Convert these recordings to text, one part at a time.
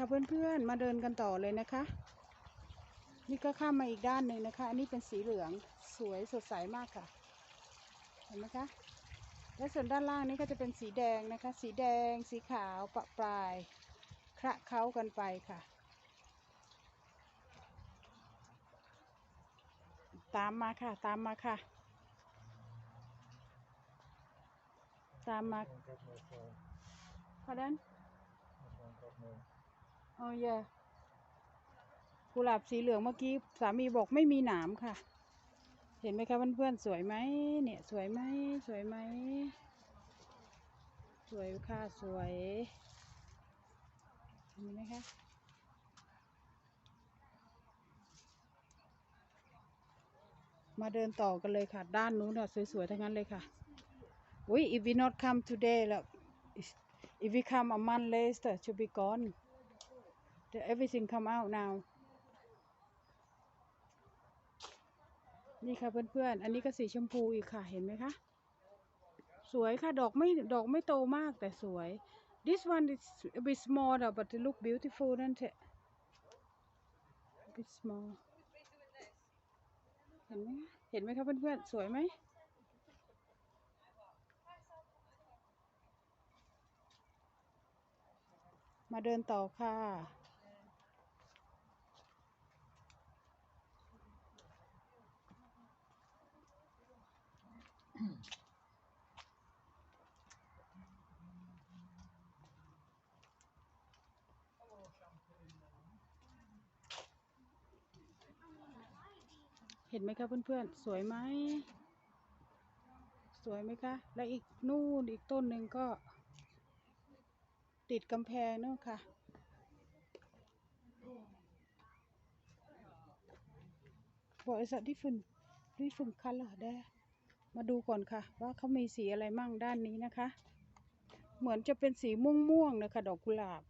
ค่ะเพื่อนๆมาเดินกันต่อเลยนะคะ นี่ก็ข้ามมาอีกด้านหนึ่งนะคะ อันนี้เป็นสีเหลืองสวยสดใสมากค่ะ เห็นไหมคะ และส่วนด้านล่างนี้ก็จะเป็นสีแดงนะคะ สีแดง สีขาวปะปลายคระเคล้ากันไปค่ะ ตามมาค่ะ ตามมาค่ะ ตามมา One got no phone. พอดัน This one อ๋อเยากุหลาบสีเหลืองเมื่อกี้สามีบอกไม่มีหนามค่ะ เห็นไหมคะเพื่อนๆสวยไหมเนี่ยสวยไหมสวยไหมสวยค่ะสวยเห็นไหมคะมาเดินต่อกันเลยค่ะ ด้านนู้นน่ะสวยๆ ทั้งนั้นเลยค่ะ อุ้ย if we not come today แล้ว if we come a month later to be gone everything come out now นี่ค่ะเพื่อนๆ อันนี้ก็สีชมพูอีกค่ะ เห็นไหมคะ สวยค่ะ ดอกไม่ ดอกไม่โตมากแต่สวย this one is a bit small but it look beautiful นั่นเถอะ a bit small เห็นไหมเห็นไหมคะเพื่อนๆ สวยไหม มาเดินต่อค่ะ เห็นไหมคะเพื่อนๆ สวยไหม สวยไหมคะ และอีกนู่นอีกต้นหนึ่งก็ ติดกำแพงนู่นค่ะ What is that different different color there มาดูก่อนค่ะ ว่าเขามีสีอะไรมั่งด้านนี้นะคะ เหมือนจะเป็นสีม่วงๆนะคะ ดอกกุหลาบ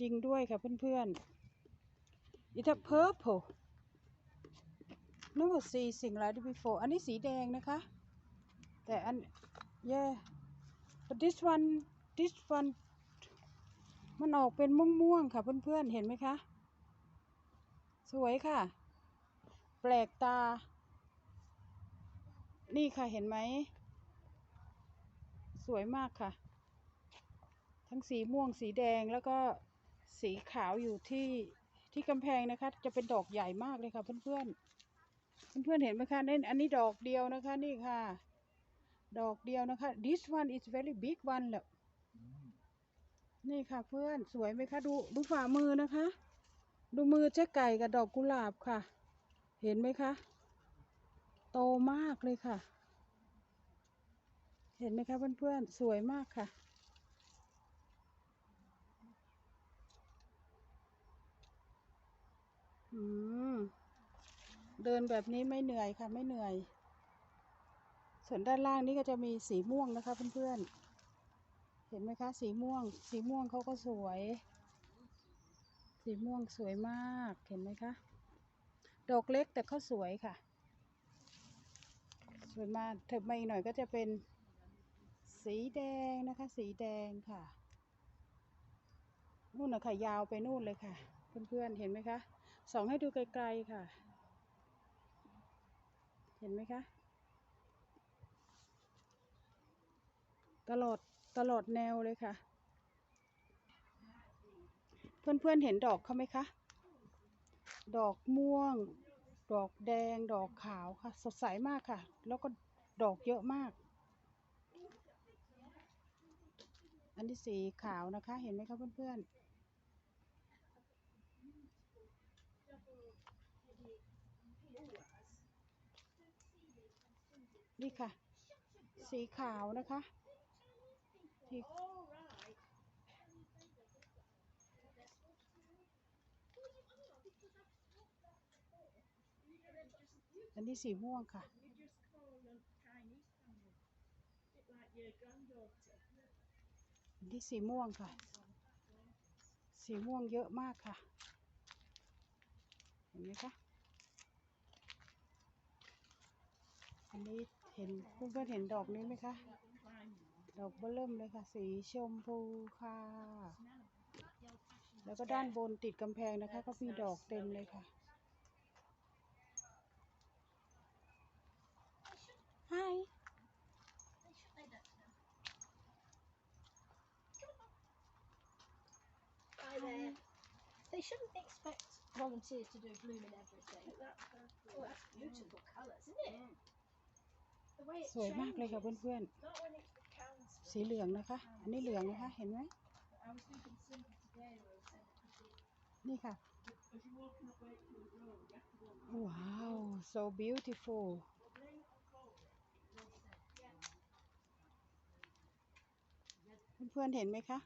จริงด้วยค่ะเพื่อนๆ It's a purple never see สิ่ง like this before อันนี้สีแดงนะคะ แต่อัน yeah but this one this one มันออกเป็นม่วงๆค่ะเพื่อนๆ เห็นไหมคะ สวยค่ะ แปลกตา นี่ค่ะเห็นไหม สวยมากค่ะ ทั้งสีม่วงสีแดงแล้วก็สีขาวอยู่ที่ที่กำแพงนะคะ จะเป็นดอกใหญ่มากเลยค่ะเพื่อนๆเพื่อนเห็นไหมคะนี่อันนี้ดอกเดียวนะคะนี่ค่ะ ดอกเดียวนะคะ this one is very big one แหละนี่ค่ะเพื่อนสวยไหมคะดูดูฝ่ามือนะคะ ดูมือเจ๊ไก่กับดอกกุหลาบค่ะ เห็นไหมคะ โตมากเลยค่ะ เห็นไหมคะเพื่อนๆ สวยมากค่ะ อืม เดินแบบนี้ไม่เหนื่อยค่ะ ไม่เหนื่อย ส่วนด้านล่างนี้ก็จะมีสีม่วงนะคะเพื่อนๆ เห็นไหมคะ สีม่วง สีม่วงเขาก็สวย สีม่วงสวยมาก เห็นไหมคะ ดอกเล็กแต่เขาสวยค่ะ ส่วนมาเถิบมาอีกหน่อยก็จะเป็นสีแดงนะคะ สีแดงค่ะ นู่นนะคะยาวไปนู่นเลยค่ะ เพื่อนๆเห็นไหมคะส่องให้ดูไกลๆค่ะ เห็นไหมคะ ตลอดตลอดแนวเลยค่ะ เพื่อนๆเห็นดอกเขาไหมคะ ดอกม่วง ดอกแดงดอกขาวค่ะ สดใสมากค่ะ แล้วก็ดอกเยอะมาก อันที่สีขาวนะคะ เห็นไหมคะเพื่อนๆนี่ค่ะ สีขาวนะคะที่ อันนี้สีม่วงค่ะ อันนี้สีม่วงค่ะ สีม่วงเยอะมากค่ะ เห็นไหมคะ อันนี้เห็นเพื่อนๆเห็นดอกนี้ไหมคะ ดอกเบลเริ่มเลยค่ะ สีชมพูค่ะ แล้วก็ด้านบนติดกำแพงนะคะ ก็มีดอกเต็มเลยค่ะ Hi Hi there. They shouldn't expect volunteers to do blooming everything. Oh, that's beautiful colours, isn't it? The way it สวยมากเลยค่ะ changes. เพื่อน Not when it's the cans. ๆสีเหลืองนะคะ อันนี้เหลืองนะคะ เห็นไหม I was thinking simple today where I said it could be นี่ค่ะว้าว so beautiful เพื่อนๆเห็นไหมคะ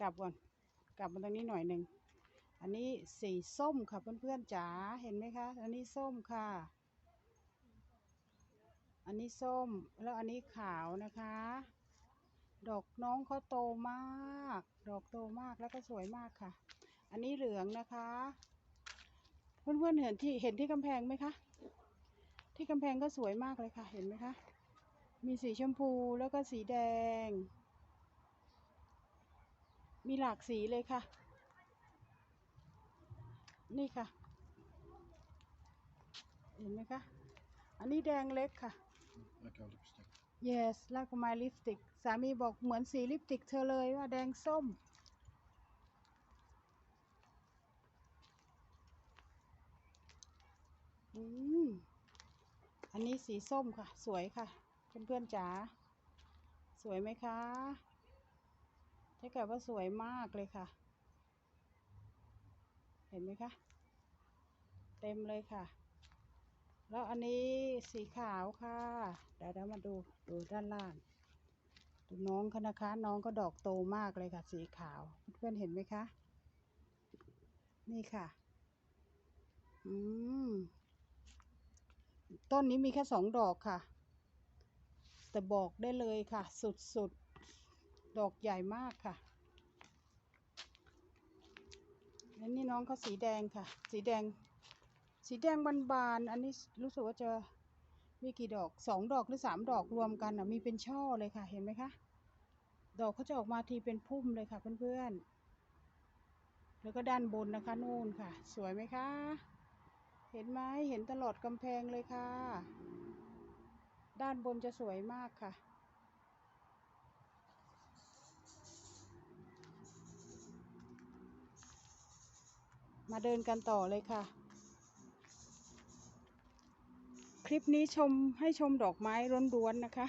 กลับก่อน กลับมาตรงนี้หน่อยหนึ่ง อันนี้สีส้มค่ะเพื่อนๆจ๋า เห็นไหมคะ อันนี้ส้มค่ะ อันนี้ส้ม แล้วอันนี้ขาวนะคะ ดอกน้องเขาโตมาก ดอกโตมากแล้วก็สวยมากค่ะ อันนี้เหลืองนะคะ เพื่อนๆเห็นที่เห็นที่กำแพงไหมคะ ที่กำแพงก็สวยมากเลยค่ะ เห็นไหมคะ มีสีชมพูแล้วก็สีแดง มีหลากสีเลยค่ะ นี่ค่ะ เห็นไหมคะ อันนี้แดงเล็กค่ะ Like our lipstick. yes like my lipstick สามีบอกเหมือนสีลิปสติกเธอเลยว่าแดงส้ม อืม อันนี้สีส้มค่ะ สวยค่ะ เพื่อนๆจ๋าสวยไหมคะถ้าเกิดว่าสวยมากเลยค่ะ เห็นไหมคะ เต็มเลยค่ะ แล้วอันนี้สีขาวค่ะ เดี๋ยวเรามาดูดูด้านล่างดูน้องเขานะคะ น้องก็ดอกโตมากเลยค่ะ สีขาว เพื่อนๆเห็นไหมคะ นี่ค่ะ อืม ต้นนี้มีแค่สองดอกค่ะ แต่บอกได้เลยค่ะ สุดๆ ดอกใหญ่มากค่ะแล้วนี่น้องเขาสีแดงค่ะ สีแดง สีแดงบานๆ อันนี้รู้สึกว่าจะมีกี่ดอกสองดอกหรือสามดอกรวมกันอะมีเป็นช่อเลยค่ะ เห็นไหมคะ ดอกเขาจะออกมาทีเป็นพุ่มเลยค่ะเพื่อนๆ แล้วก็ด้านบนนะคะนู่นค่ะ สวยไหมคะ เห็นไหมเห็นตลอดกำแพงเลยค่ะ ด้านบนจะสวยมากค่ะ มาเดินกันต่อเลยค่ะ คลิปนี้ชมให้ชมดอกไม้ร้วนๆนะคะ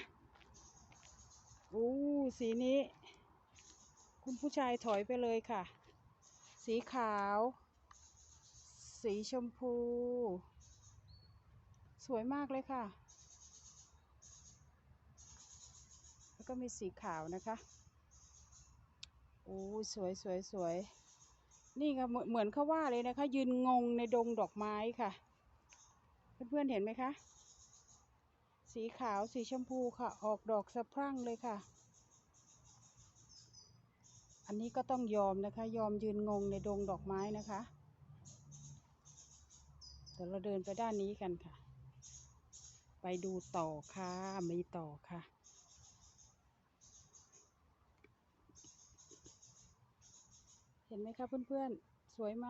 อู้สีนี้ คุณผู้ชายถอยไปเลยค่ะ สีขาว สีชมพู สวยมากเลยค่ะ แล้ว ก็มีสีขาวนะคะโอ้สวยสวยสวยนี่ค่ะเหมือนเขาว่าเลยนะคะ ยืนงงในดงดอกไม้ค่ะ เพื่อนๆเห็นไหมคะ สีขาวสีชมพูค่ะ ออกดอกสะพรั่งเลยค่ะ อันนี้ก็ต้องยอมนะคะ ยอมยืนงงในดงดอกไม้นะคะเดี๋ยวเราเดินไปด้านนี้กันค่ะ ไปดูต่อค่ะมีต่อค่ะ เห็นไหมคะเพื่อนๆ สวยไหม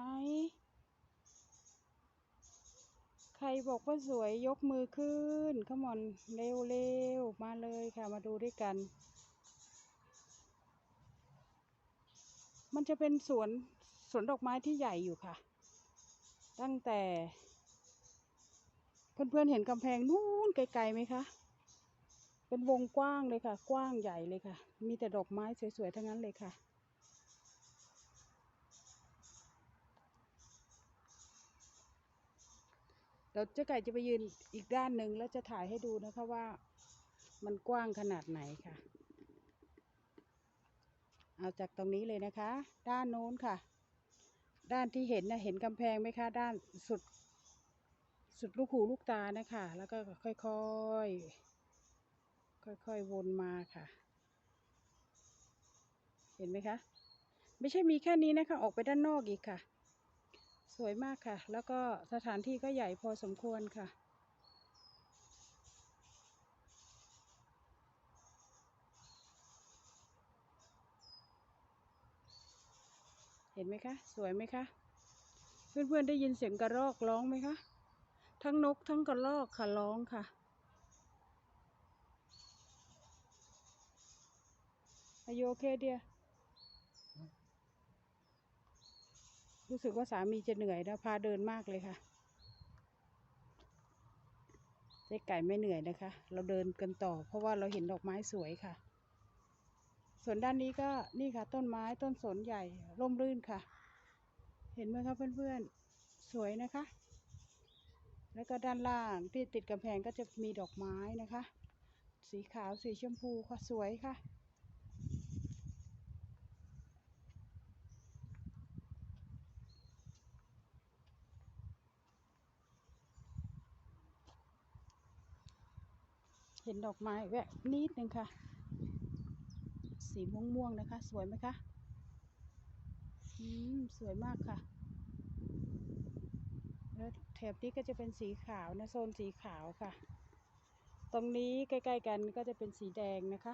ใครบอกว่าสวยยกมือขึ้นขมอนเร็วๆ มาเลยค่ะมาดูด้วยกัน มันจะเป็นสวนสวนดอกไม้ที่ใหญ่อยู่ค่ะ ตั้งแต่ เพื่อนๆเห็นกำแพงนู้นไกลๆไหมคะเป็นวงกว้างเลยค่ะ กว้างใหญ่เลยค่ะ มีแต่ดอกไม้สวยๆ ทั้งนั้นเลยค่ะ เดี๋ยวเจ๊ไก่จะไปยืนอีกด้านหนึ่งแล้วจะถ่ายให้ดูนะคะว่ามันกว้างขนาดไหนค่ะ เอาจากตรงนี้เลยนะคะ ด้านโน้นค่ะ ด้านที่เห็นนะเห็นกำแพงไหมคะ ด้านสุด สุดลูกหูลูกตานะคะ แล้วก็ค่อยๆ ค่อยๆวนมาค่ะ เห็นไหมคะ ไม่ใช่มีแค่นี้นะคะ ออกไปด้านนอกอีกค่ะ วยมากค่ะ แล้วก็สถานที่ก็ใหญ่พอสมควรค่ะ เห็นไหมคะ สวยไหมคะ เพื่อนๆได้ยินเสียงกระรอกร้องไหมคะ ทั้งนกทั้งกระรอกค่ะร้องค่ะ Are you okay dear รู้สึกว่าสามีจะเหนื่อยนะพาเดินมากเลยค่ะเจ๊ไก่ไม่เหนื่อยนะคะ เราเดินกันต่อ เพราะว่าเราเห็นดอกไม้สวยค่ะ ส่วนด้านนี้ก็นี่ค่ะ ต้นไม้ต้นสนใหญ่ร่มรื่นค่ะ เห็นไหมคะเพื่อนๆสวยนะคะ แล้วก็ด้านล่างที่ติดกำแพงก็จะมีดอกไม้นะคะ สีขาวสีชมพูค่ะสวยค่ะ เห็นดอกไม้แวะนิดนึงค่ะ สีม่วงๆนะคะ สวยไหมคะอืมสวยมากค่ะ แล้วแถบนี้ก็จะเป็นสีขาวนะโซนสีขาวค่ะ ตรงนี้ใกล้ๆกันก็จะเป็นสีแดงนะคะ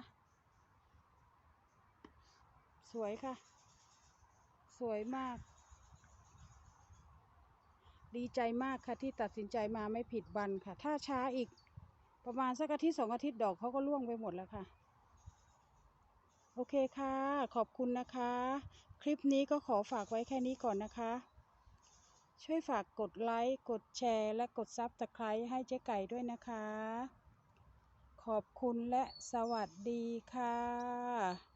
สวยค่ะ สวยมาก ดีใจมากค่ะที่ตัดสินใจมาไม่ผิดวันค่ะ ถ้าช้าอีก ประมาณสักอาทิตย์สองอาทิตย์ดอกเขาก็ร่วงไปหมดแล้วค่ะ โอเคค่ะ ขอบคุณนะคะ คลิปนี้ก็ขอฝากไว้แค่นี้ก่อนนะคะ ช่วยฝากกดไลค์ กดแชร์ และกดซับสไครต์ให้เจ๊ไก่ด้วยนะคะ ขอบคุณและสวัสดีค่ะ